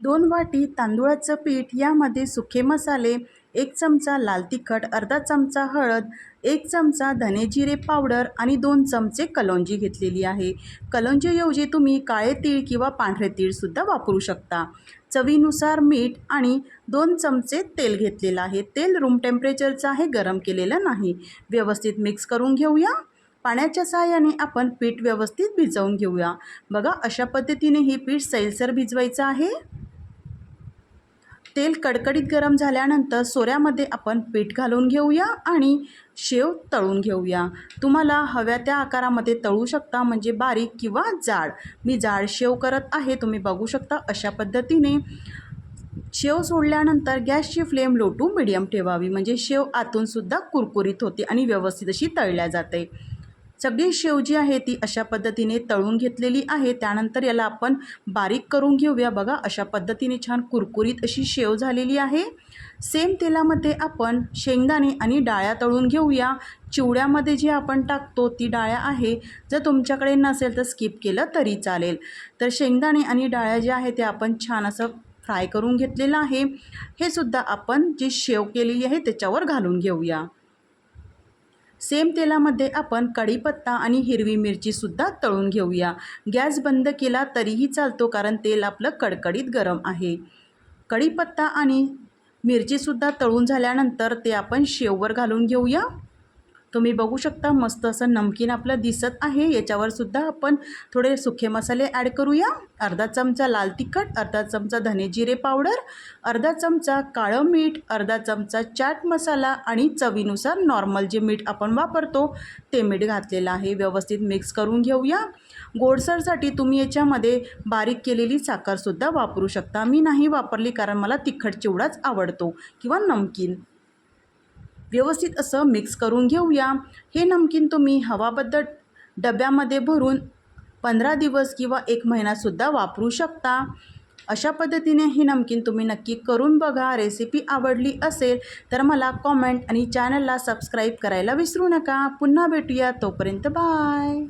दोन वाटी तांदूळाचं पीठ यामध्ये सुके मसाले एक चमचा लाल तिखट अर्धा चमचा हळद एक चमचा धने जिरे पावडर आणि दोन चमचे कलौंजी घेतलेली आहे. कलौंजीऐवजी तुम्ही काळे तीळ किंवा पांढरे तीळसुद्धा वापरू शकता. चवीनुसार मीठ आणि दोन चमचे तेल घेतलेलं आहे. तेल रूम टेम्परेचरचं आहे गरम केलेलं नाही. व्यवस्थित मिक्स करून घेऊया. पाण्याच्या सहाय्याने आपण पीठ व्यवस्थित भिजवून घेऊया. बघा अशा पद्धतीने हे पीठ सैलसर भिजवायचं आहे. तेल कडकडीत गरम झाल्यानंतर सोऱ्यामध्ये आपण पीठ घालून घेऊया आणि शेव तळून घेऊया. तुम्हाला हव्या त्या आकारामध्ये तळू शकता म्हणजे बारीक किंवा जाड. मी जाड शेव करत आहे तुम्ही बघू शकता अशा पद्धतीने. शेव सोडल्यानंतर गॅसची फ्लेम लो टू मिडियम ठेवावी म्हणजे शेव आतूनसुद्धा कुरकुरीत होते आणि व्यवस्थित अशी तळल्या जाते. सगळी शेव जी आहे ती अशा पद्धतीने तळून घेतलेली आहे. त्यानंतर याला आपण बारीक करून घेऊया बघा. अशा पद्धतीने छान कुरकुरीत अशी शेव झालेली आहे. सेम तेलामध्ये आपण शेंगदाणे आणि डाळ्या तळून घेऊया. चिवड्यामध्ये जे आपण टाकतो ती डाळ्या आहे. जर तुमच्याकडे नसेल तर स्किप केलं तरी चालेल. तर शेंगदाणे आणि डाळ्या ज्या आहे त्या आपण छान असं फ्राय करून घेतलेलं आहे. हे सुद्धा आपण जी शेव केलेली आहे त्याच्यावर घालून घेऊया. सेम तेलामध्ये आपण कढीपत्ता आणि हिरवी मिरचीसुद्धा तळून घेऊया. गॅस बंद केला तरीही चालतो कारण तेल आपलं कडकडीत गरम आहे. कढीपत्ता आणि मिरचीसुद्धा तळून झाल्यानंतर ते आपण शेववर घालून घेऊया. तुम्ही बघू शकता मस्त असं नमकीन आपलं दिसत आहे. याच्यावर सुद्धा आपण थोडे सुखे मसाले ॲड करूया. अर्धा चमचा लाल तिखट अर्धा चमचा धने जिरे पावडर अर्धा चमचा काळं मीठ अर्धा चमचा चाट मसाला आणि चवीनुसार नॉर्मल जे मीठ आपण वापरतो ते मीठ घातलेलं आहे. व्यवस्थित मिक्स करून घेऊया. गोडसरसाठी तुम्ही याच्यामध्ये बारीक केलेली साखरसुद्धा वापरू शकता. मी नाही वापरली कारण मला तिखट चिवडाच आवडतो किंवा नमकीन. व्यवस्थित असं मिक्स करून घेऊया. हे नमकीन तुम्ही हवाबद्दल डब्यामध्ये भरून पंधरा दिवस किंवा एक महिनासुद्धा वापरू शकता. अशा पद्धतीने ही नमकीन तुम्ही नक्की करून बघा. रेसिपी आवडली असेल तर मला कॉमेंट आणि चॅनलला सबस्क्राईब करायला विसरू नका. पुन्हा भेटूया. तोपर्यंत बाय